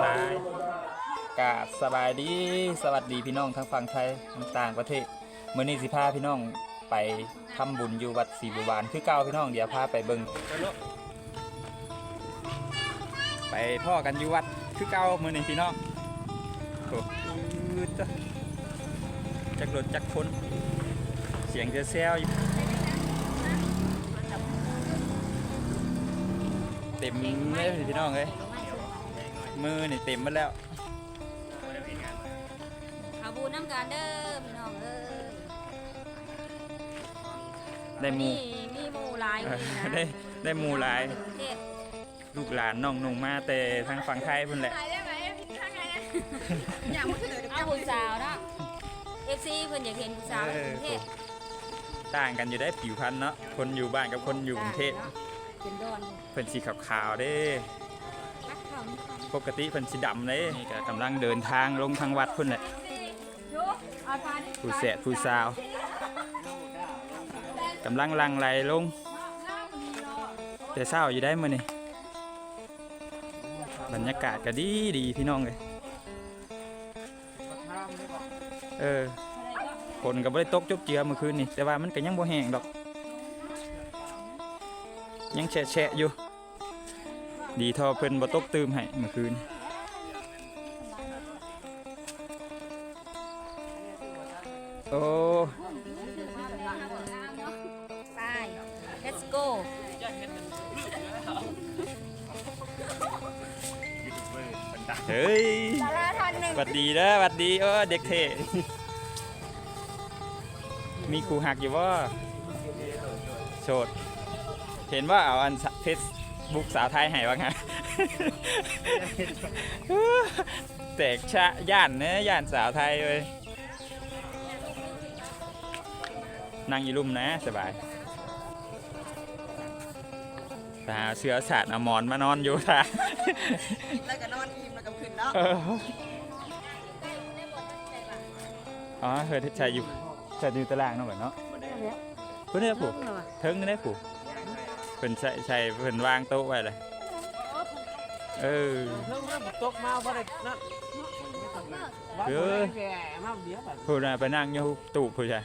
หลายกาสบายดีสวัสดีพี่น้องทั้งฝั่งไทยต่างประเทศเมื้อนี้สิพาพี่น้องไปทำบุญอยู่วัดศรีบุวานคือเก่าพี่น้องเดี๋ยวพาไปเบิงไปพ่อกันอยู่วัดคือเก่าเมื้อนี้พี่น้องโอ้อืดจ้ะจักรถจักรคนเสียงจะแซวเต็มเลยพี่น้องเอ้ย มือนี่เต็มหมดแล้วเอาบูน้ำกันเด้อพี่น้องเอ้ยได้หมูนี่มีหมูหลายคนนะได้ได้หมูหลายเทพลูกหลานน้องนุ่งมาแต่ทางฝั่งไทยพุ่นแหละเอาผู้สาวเนาะเอฟซีเพิ่นอยากเห็นผู้สาวในกรุงเทพต่างกันอยู่ได้ผิวพรรณเนาะคนอยู่บ้านกับคนอยู่กรุงเทพเป็นดอนเพิ่นสีขาวๆเด้นักข่าวนี่ค่ะ ปกติเพิ่นสีดำเลยนี่ก็กำลังเดินทางลงทางวัดพุ่นแหละโยผู้แสดผู้สาวกำลังลังไหลลง แต่เศร้าอยู่ได้มื้อนี่บรรยากาศก็ดีดีพี่น้องเลยเออฝนก็บ่ได้ตกจบเจือเมื่อคืนนี่แต่ว่ามันก็ยังบ่แห้งดอก ยังแฉะๆอยู่ ดีเทอเพิ่นบ่ตกตืมให้เมื่อคืนโอ้ ไป let's go เฮ้ยสาราทันหนึ่งหวัดดีเด้อหวัดดีเออเด็กเท่มีครูหักอยู่ว่าโสดเห็นว่าเอาอันเฟซ บุ๊กสาวไทยให้บ้างฮะ แตกชะย่านเนะย่านสาวไทยเลยนั่งอยู่ลุ่มนะสบายตาเสือสาดเอาหมอนมานอนอยู่ท่าแล้วก็นอนอิ่มแล้วก็ขึ้นเนาะเอออ๋อเคยใช้อยู่ใช้อยู่ตารางเนาะแบบเนาะเพื่อนได้ผูกเทิงนี่ได้ผูก เพิ่นใช้ใช้เพิ่นวางโต๊ะไว้เลยเออเพิ่งเริ่มตกมาบ่ได้นั่นเด้อแก่มาเดียวแบบพูดน่ะไปนั่งอยู่ตู้ผู้ชาย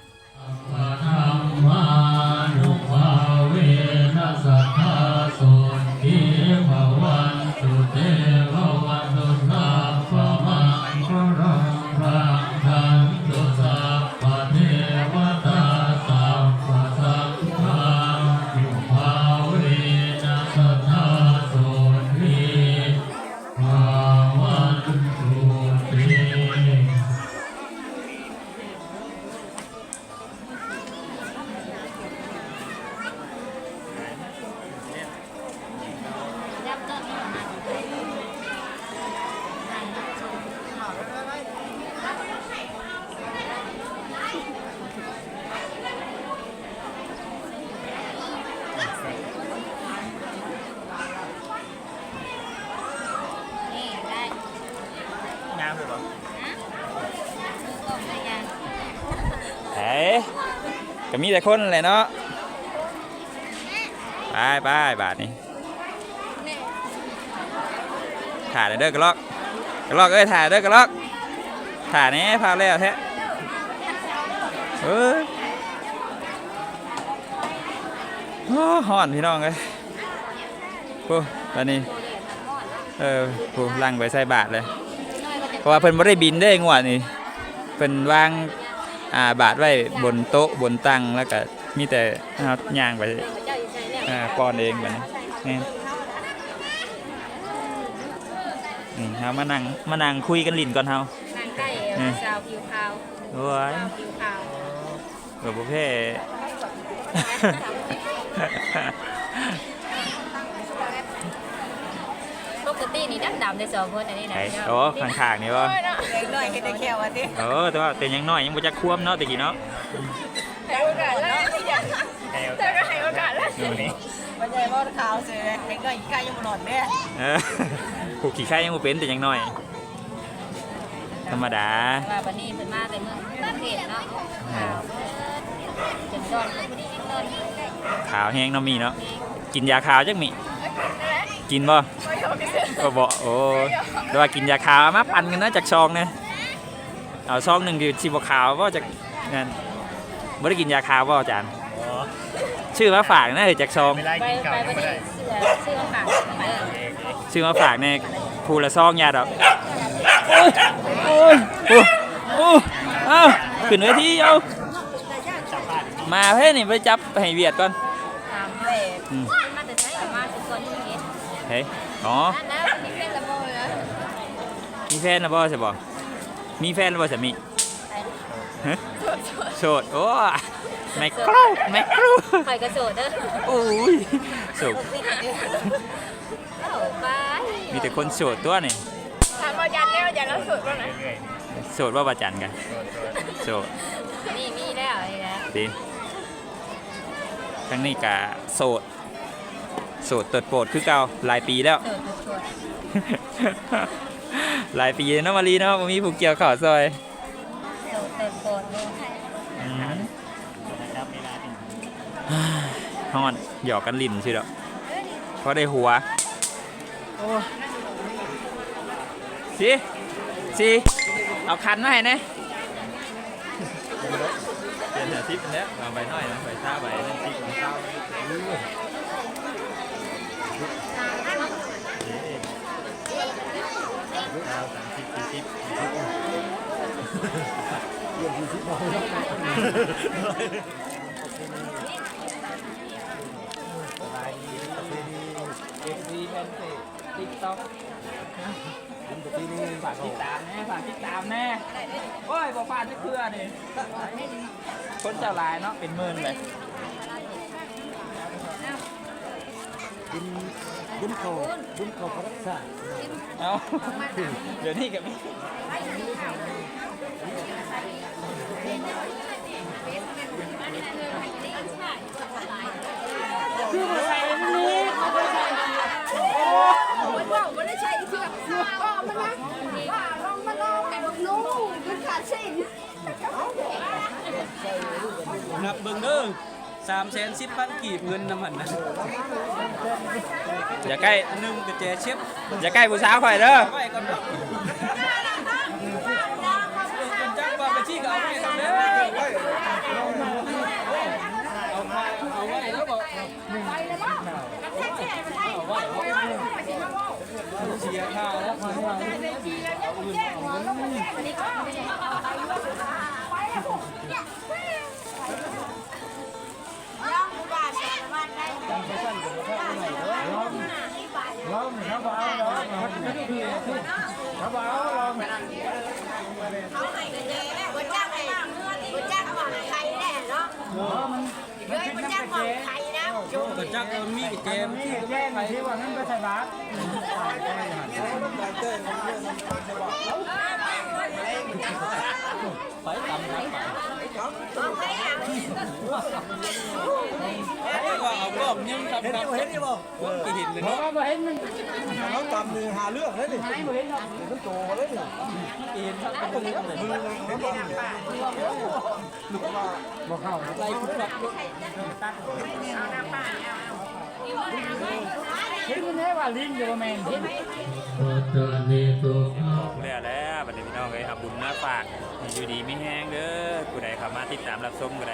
เลยบ่นะดูกล้องได้ยังเอ้ยก็มีแต่คนแหละเนาะไปไปบาทนี้ถ่ายเด้อกระลอกกระลอกเอ้ยถ่ายเด้อกระลอกถ่ายแนี้พาแล้วแท้เอ้ยฮ้อนพี่น้องเอ้ยโอ้ตอนนี้ เออโอ้ลังไปใส่บาทเลย เพราะว่าเพิ่นบ่ได้บินได้งวดนี่เพิ่นวางอ่าบาทไว้บนโต๊ะบนตั้งแล้วก็มีแต่เอาย่างไปเจ้าอยู่ใจแล้วอ่าป้อนเองแบบนี้นี่นี่เฮามานั่งมานั่งคุยกันลิ้นก่อนเฮานางไก่อืมสาวผิวขาวโอ้ยสาวผิวขาวเออบ่แพ้ปก ตินี่ดำดำในสองคนอันนี้นะไอ้โอ้ข้างๆนี่บ่เด็กน้อยเห็นได้แค่ว่าติเออแต่ว่าแต่ยังน้อยยังบ่จักควมเนาะตะกี้เนาะให้โอกาสแล้วแต่ก็ให้โอกาสแล้วนี่บ่ใหญ่บ่ขาวเสือเด็กน้อยอีกใกล้ยังบ่นอนแม่เออผูกขี้ไข่ยังบ่เป็นแต่ยังน้อย ธรรมดาว่าบันนี้เพิ่นมาแต่เมืองกรุงเทพเนาะขาวจนดอนคนนี้ยังดอนขาวแห้งเนาะมีเนาะกินยาขาวจักมีกินบ่ ก็บอกโอ้แต่ว่ากินยาขาวเอามาปั่นกันนะจากซองเนี่ยเอาซองหนึ่งคือชีบขาวว่าจากนั่นไม่ได้กินยาขาวว่าอาจารย์ชื่อมาฝากนะเออจากซองไปไปไปได้เสื้อเสื้อผ้าเออชื่อมาฝากในภูละซองยาดอกโอ้ยโอ้ยโอ้ยเอ้าขึ้นเวทีเอามาเพื่อนนี่ไปจับให้เวียดก่อนตามเวทอืมมันจะใช้กับมาทุกคนที่เห็นเฮ้ยอ๋อ อันนั้นนี่เป็นระบบเลย มี แฟนนะบ่ใช่บ่มีแฟนแล้วบ่สามีฮะโสดโอ้ไม่กรูไม่กรูคอยกระโดดเด้อโอ้ยโสดโอ้ไปมีแต่คนโสดตัวนี่ถามอาจารย์แล้วอาจารย์แล้วสุดป่ะนะโสดว่าประจันกันโสดนี่มีแล้วไอ้แล้วดีทั้งนี้กะโสดโสดเติดโปรดคือเก่าหลายปีแล้วโดดโดด หลายปีเนาะมารีเนาะบ่มีผู้เกี่ยวข่าวซอยโดดเต็มโกดเลยอืมฮอนหยอกกันลิ่นชื่อดอกเพราะได้หัวสิสิเอาคันมาให้นะเปลี่ยนหาทิปแล้วเอาไปหน่อยนะไปท่าไปนั่นทิปของเต้าเต้าสามทิปสี่ทิป ติ๊กต็อกฝากติดตามแน่ฝากติดตามแน่โอ้ยบอกฝากไม่เพื่อนี่คนเจ้าลายเนาะเป็นหมื่นเลยบุญเขาบุญเขาพระรักษาเอาเดี๋ยวนี้กับมีนับเบิ่งเด้อสามแสนสิบพันกีบเงินน้ำมันนะอย่าใกล้อันหนึงกระเจเชฟอย่าใกล้ผู้สาวข่อยเด้อ ไว้ก่อนเนาะเป็นจังว่าไปชี้ก็เอาไว้กันเด้อเอาไว้เอาไว้แล้วก็เสียค่าแล้วมาให้เราเอาเงิน เอาเงินก็ จักเอามีเกมที่แย่งที่ว่านั่นไปใส่บาตรไปตำครับไป ว่าเอารอบนึงครับครับเห็นบ่ผมก็เห็นเลยเนาะเขาตำมือหาเรื่องเลยดิมันโตเลยดิเห็นครับเป็นคนเลยมือบ่เข้าไล่คุกครับพุทธนิ สุขแล้วแล้วบัดนี้พี่น้องเอ้ยเอาบุญมาฝากให้อยู่ดีไม่แห้งเด้อกูใดเข้ามาติดตามรับชมกูใด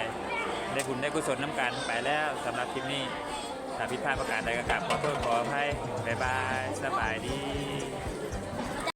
ได้คุณได้กุศลน้ำกันไปแล้วสำหรับคลิปนี้ถ้าผิดพลาดประการใดก็กราบขอโทษขออภัยบ๊ายบายสบายดี